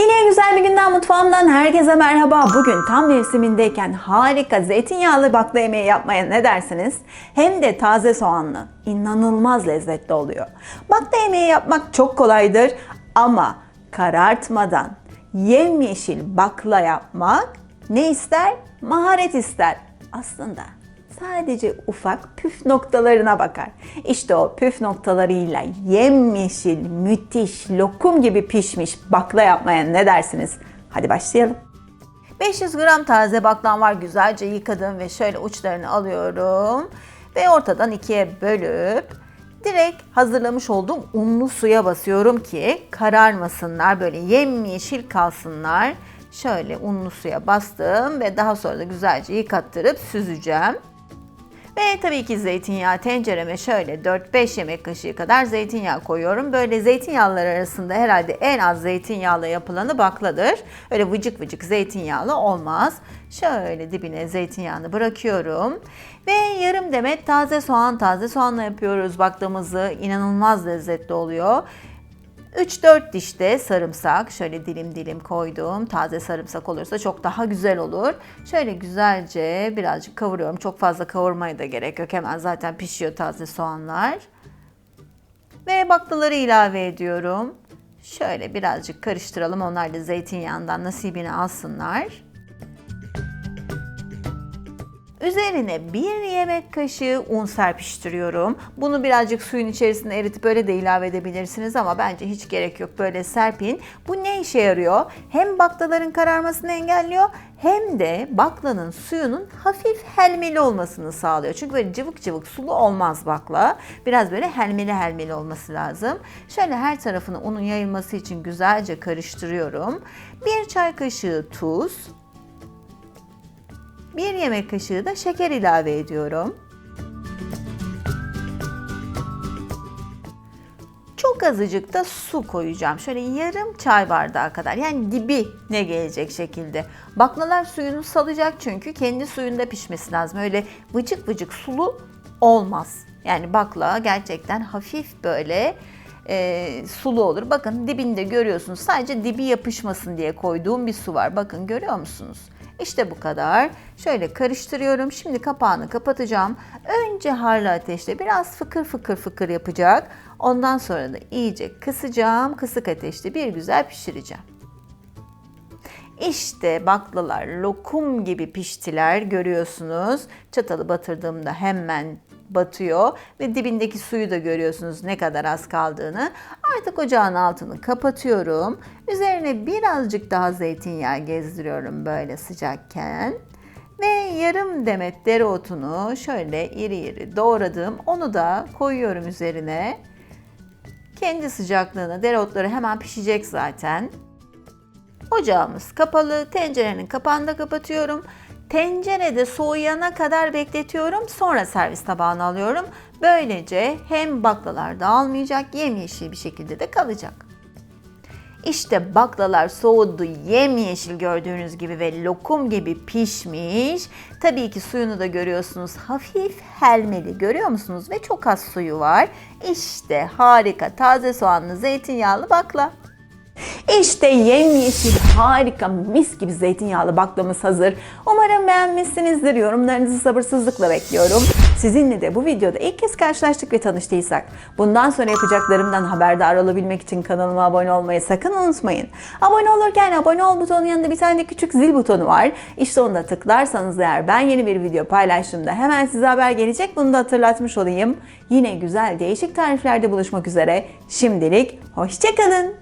Yine güzel bir günden mutfağımdan herkese merhaba. Bugün tam mevsimindeyken harika zeytinyağlı bakla yemeği yapmaya ne dersiniz? Hem de taze soğanlı. İnanılmaz lezzetli oluyor. Bakla yemeği yapmak çok kolaydır ama karartmadan yemyeşil bakla yapmak ne ister? Maharet ister. Aslında sadece ufak püf noktalarına bakar. İşte o püf noktalarıyla yemyeşil, müthiş, lokum gibi pişmiş bakla yapmaya ne dersiniz? Hadi başlayalım. 500 gram taze baklam var. Güzelce yıkadım ve şöyle uçlarını alıyorum. Ve ortadan ikiye bölüp direkt hazırlamış olduğum unlu suya basıyorum ki kararmasınlar. Böyle yemyeşil kalsınlar. Şöyle unlu suya bastım ve daha sonra da güzelce yıkattırıp süzeceğim. Ve tabii ki zeytinyağı tencereme şöyle 4-5 yemek kaşığı kadar zeytinyağı koyuyorum. Böyle zeytinyağları arasında herhalde en az zeytinyağlı yapılanı bakladır. Öyle vıcık vıcık zeytinyağlı olmaz. Şöyle dibine zeytinyağını bırakıyorum. Ve yarım demet taze soğan, taze soğanla yapıyoruz baklamızı. İnanılmaz lezzetli oluyor. 3-4 diş de sarımsak şöyle dilim dilim koydum. Taze sarımsak olursa çok daha güzel olur. Şöyle güzelce birazcık kavuruyorum. Çok fazla kavurmaya da gerek yok. Hemen zaten pişiyor taze soğanlar. Ve baklaları ilave ediyorum. Şöyle birazcık karıştıralım. Onlar da zeytinyağından nasibini alsınlar. Üzerine bir yemek kaşığı un serpiştiriyorum. Bunu birazcık suyun içerisine eritip böyle de ilave edebilirsiniz ama bence hiç gerek yok. Böyle serpin. Bu ne işe yarıyor? Hem baklaların kararmasını engelliyor hem de baklanın suyunun hafif helmeli olmasını sağlıyor. Çünkü böyle cıvık cıvık sulu olmaz bakla. Biraz böyle helmeli helmeli olması lazım. Şöyle her tarafına unun yayılması için güzelce karıştırıyorum. Bir çay kaşığı tuz, bir yemek kaşığı da şeker ilave ediyorum. Çok azıcık da su koyacağım. Şöyle yarım çay bardağı kadar. Yani dibi ne gelecek şekilde. Baklalar suyunu salacak çünkü kendi suyunda pişmesi lazım. Öyle vıcık vıcık sulu olmaz. Yani bakla gerçekten hafif böyle e, sulu olur. Bakın dibinde görüyorsunuz. Sadece dibi yapışmasın diye koyduğum bir su var. Bakın görüyor musunuz? İşte bu kadar. Şöyle karıştırıyorum. Şimdi kapağını kapatacağım. Önce harlı ateşte biraz fıkır fıkır fıkır yapacak. Ondan sonra da iyice kısacağım. Kısık ateşte bir güzel pişireceğim. İşte baklalar lokum gibi piştiler görüyorsunuz. Çatalı batırdığımda hemen batıyor ve dibindeki suyu da görüyorsunuz ne kadar az kaldığını. Artık ocağın altını kapatıyorum. Üzerine birazcık daha zeytinyağı gezdiriyorum böyle sıcakken. Ve yarım demet dereotunu şöyle iri iri doğradım. Onu da koyuyorum üzerine. Kendi sıcaklığına dereotları hemen pişecek zaten. Ocağımız kapalı. Tencerenin kapağını da kapatıyorum. Tencerede soğuyana kadar bekletiyorum. Sonra servis tabağına alıyorum. Böylece hem baklalar dağılmayacak, yemyeşil bir şekilde de kalacak. İşte baklalar soğudu, yemyeşil gördüğünüz gibi ve lokum gibi pişmiş. Tabii ki suyunu da görüyorsunuz. Hafif helmeli görüyor musunuz? Ve çok az suyu var. İşte harika taze soğanlı zeytinyağlı bakla. İşte yemyeşil harika mis gibi zeytinyağlı baklamız hazır. Umarım beğenmişsinizdir. Yorumlarınızı sabırsızlıkla bekliyorum. Sizinle de bu videoda ilk kez karşılaştık ve tanıştıysak bundan sonra yapacaklarımdan haberdar olabilmek için kanalıma abone olmayı sakın unutmayın. Abone olurken abone ol butonun yanında bir tane de küçük zil butonu var. İşte onu da tıklarsanız eğer ben yeni bir video paylaştığımda hemen size haber gelecek. Bunu da hatırlatmış olayım. Yine güzel değişik tariflerde buluşmak üzere. Şimdilik hoşçakalın.